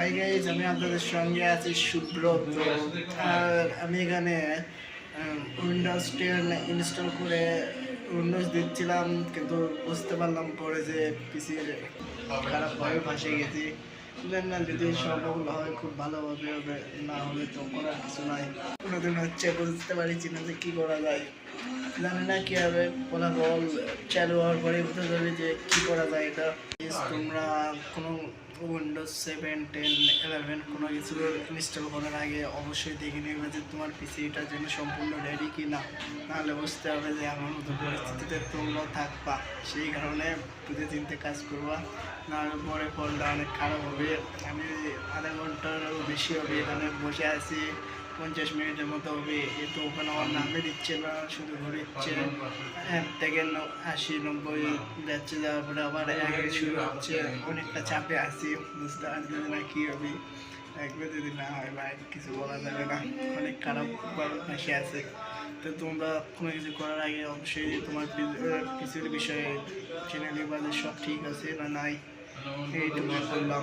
Hi guys আমি আপনাদের সঙ্গে আছি সুব্রত। আর আমি এখানে উইন্ডোজ টেন ইনস্টল করে উইন্ডোজ দিচ্ছিলাম, কিন্তু বুঝতে পারলাম পরে যে পিসির খারাপভাবে ফাঁসে গেছি। না, যদি সম্ভব হয়, খুব ভালোভাবে হবে, না হলে তো করার কিছু নাই। কোনোদিন হচ্ছে, বুঝতে পারছি না যে কী করা যায়। জানি না কী হবে ফলাফল চালু হওয়ার পরে বুঝতে যাবে যে কী করা যায় এটা। তোমরা কোনো উইন্ডোজ সেভেন টেন ইলেভেন কোনো কিছু ইনস্টল করার আগে অবশ্যই দেখে নেবে যে তোমার পিসিটার জন্য সম্পূর্ণ রেডি কি না নাহলে বুঝতে হবে যে এমন মতো পরিস্থিতিতে তোমরা থাকবা। সেই কারণে বুঝে চিনতে কাজ করবা। নাহলে পরে ফলটা অনেক খারাপ হবে। আমি আধা ঘন্টারও বেশি হবে এখানে বসে আছি। পঞ্চাশ মিনিটের মতো হবে, এ তো ওখানে আমার নামে দিচ্ছে না শুধু ঘুরিচ্ছে এক থেকে আশি, নব্বই যাচ্ছে, যাওয়ার পরে আবার এক শুরু হচ্ছে। অনেকটা চাপে আছি, বুঝতে পারছি না কী হবে। একবার যদি না হয় ভাই, কিছু বলা যাবে না। অনেক খারাপ ভাষে আছে। তো তোমরা কোনো কিছু করার আগে অবশ্যই তোমার পিসির বিষয়ে নেবা যে সব ঠিক আছে না নাই। এইটুকু বললাম।